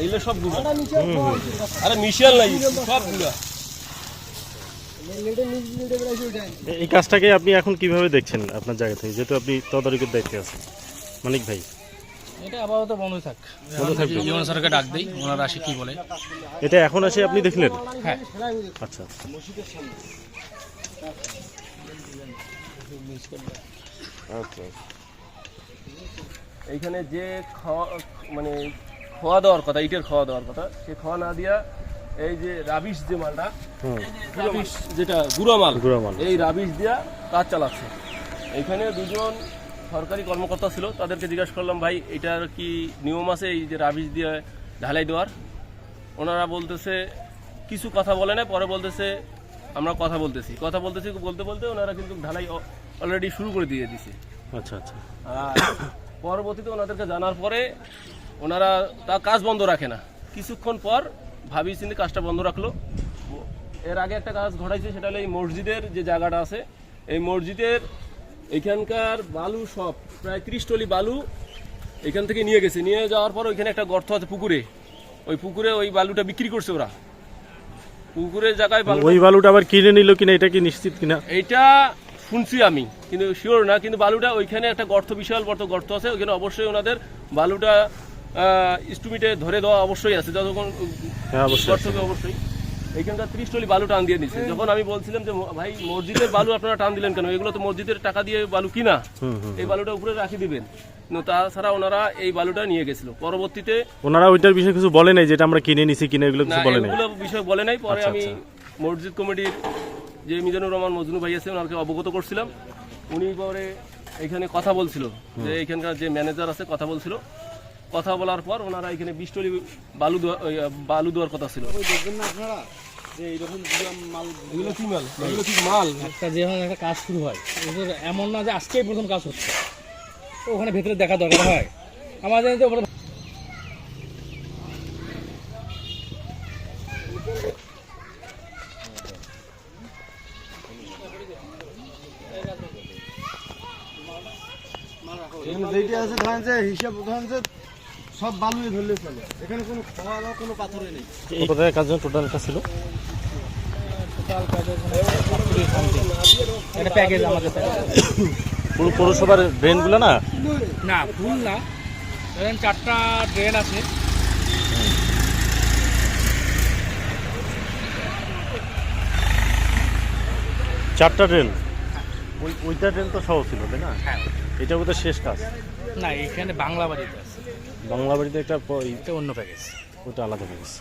এইগুলো সব গুঁড়া আরে মিশাল নাই সব গুঁড়া এই কাজটাকে আপনি এখন কীভাবে দেখছেন আপনার জায়গা থেকে? যেহেতু আপনি তদারকির দায়িত্বে আছেন। মানিক ভাই। এটা আপাতত বন্ধ থাক। বন্ধ থাকবে জীবন সরকার ডাক দেই ওনারা আসে কি বলে। এটা এখন এসে আপনি দেখলেন? হ্যাঁ। আচ্ছা। আচ্ছা। আচ্ছা এইখানে যে খাওয়া মানে খাওয়া দেওয়ার কথা ইটের খাওয়া দেওয়ার কথা। সে খাওয়া না দিয়া এই যে রাবিশ যে মালটা রাবিশ যেটা গুঁড়া মাল গুঁড়া মাল। এই রাবিশ দিয়া কাজ চালাচ্ছে। এখানে দুজন সরকারি কর্মকর্তা ছিল তাদেরকে জিজ্ঞাসা করলাম ভাই এটার কি নিয়ম আছে এই যে রাবিশ দিয়ে ঢালাই দেওয়ার? ওনারা বলতেছে কিছু কথা বলে না পরে বলতেছে আমরা কথা বলতেছি। কথা বলতেছি বলতে বলতে ওনারা কিন্তু ঢালাই অলরেডি শুরু করে দিয়ে দিছে। আচ্ছা আচ্ছা। আর পরবর্তীতে ওনাদেরকে জানার পরে ওনারা তা কাজ বন্ধ রাখে না। কিছুক্ষণ পর ভাবি চিন্তে কাজটা বন্ধ রাখল। এর আগে একটা কাজ ঘটাইছে সেটা হলো এই মসজিদের যে জায়গাটা আছে এই মসজিদের এখানকার বালু সব প্রায় ত্রিশ টলি বালু এখান থেকে নিয়ে গেছে। নিয়ে যাওয়ার পর ওইখানে একটা গর্ত আছে পুকুরে। ওই পুকুরে ওই বালুটা বিক্রি করছে ওরা। পুকুরের জায়গায় বালু ওই বালুটা আবার কিনে নিল কিনা এটা কি নিশ্চিত কিনা? এইটা শুনছি আমি কিন্তু শিওর না কিন্তু বালুটা ওইখানে একটা গর্ত বিশাল বড় গর্ত আছে। ওইখানে অবশ্যই ওনাদের বালুটা স্টুমিটে ধরে দেওয়া অবশ্যই আছে যতক্ষণ হ্যাঁ অবশ্যই এইখানকার ত্রিশ টলি বালু টান দিয়ে দিচ্ছে। যখন আমি বলছিলাম যে ভাই মসজিদের বালু আপনারা টান দিলেন কেন? এগুলো তো মসজিদের টাকা দিয়ে বালু কিনা? এই বালুটা উপরে রাখি দিবেন। তাছাড়া ওনারা এই বালুটা নিয়ে গেছিল। পরবর্তীতে ওনারা ওইটার বিষয়ে কিছু বলে নাই যেটা আমরা কিনে নিছি কিনে এগুলো কিছু বলে নাই? এগুলো বিষয় বলে নাই। পরে আচ্ছা, আমি আচ্ছা। মসজিদ কমিটির যে মিজানুর রহমান মজনু ভাই আছে ওনাকে অবগত করছিলাম। উনি পরে এখানে কথা বলছিল। যে এখানকার যে ম্যানেজার আছে কথা বলছিল। কথা বলার পর ওনারা এখানে বিশ টলি বালু বালু দেওয়ার কথা ছিল। এগুলো কি মাল? এগুলো কি মাল? একটা কাজ শুরু হয়। এমন না যে আজকেই প্রথম কাজ হচ্ছে। ওখানে ভেতরে দেখা দরকার হয়। আমাদের তো ওখানে এখানে যেইটা আছে ধরেন যে হিসাব ধরেন যে সব বালুয়ে ধরলে চলে। এখানে কোনো খাওয়া বা কোনো পাথরে নেই। কত টাকা ছিল টোটাল কাজের মানে একটা প্যাকেজ আমাদের। পুরো পৌরসভার ড্রেনগুলো না? না ফুল না। ধরেন চারটা ড্রেন আছে। চারটা ড্রেন ওই ওইটা ড্রেন তো সহ ছিল তাই না? হ্যাঁ। এটা বোধহয় শেষ কাজ। না এখানে বাংলা বাড়িতে আছে। বাংলা বাড়িতে একটা এটা অন্য প্যাকেজ ওটা আলাদা গেছে